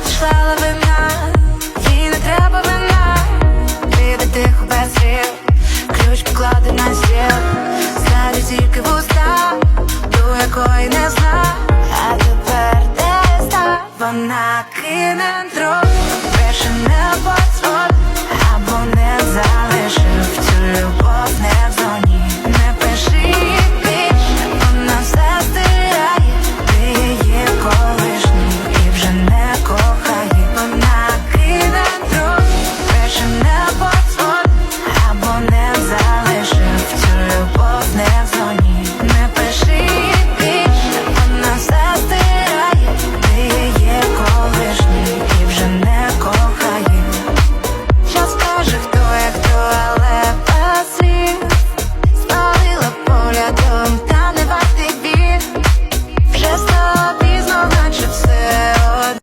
прийшла вина, їй не треба вина, піде тихо без слів, ключ поклади на стіл, знає тільки вуста, до якої не зна, а тепер де ста, вона кине трохи.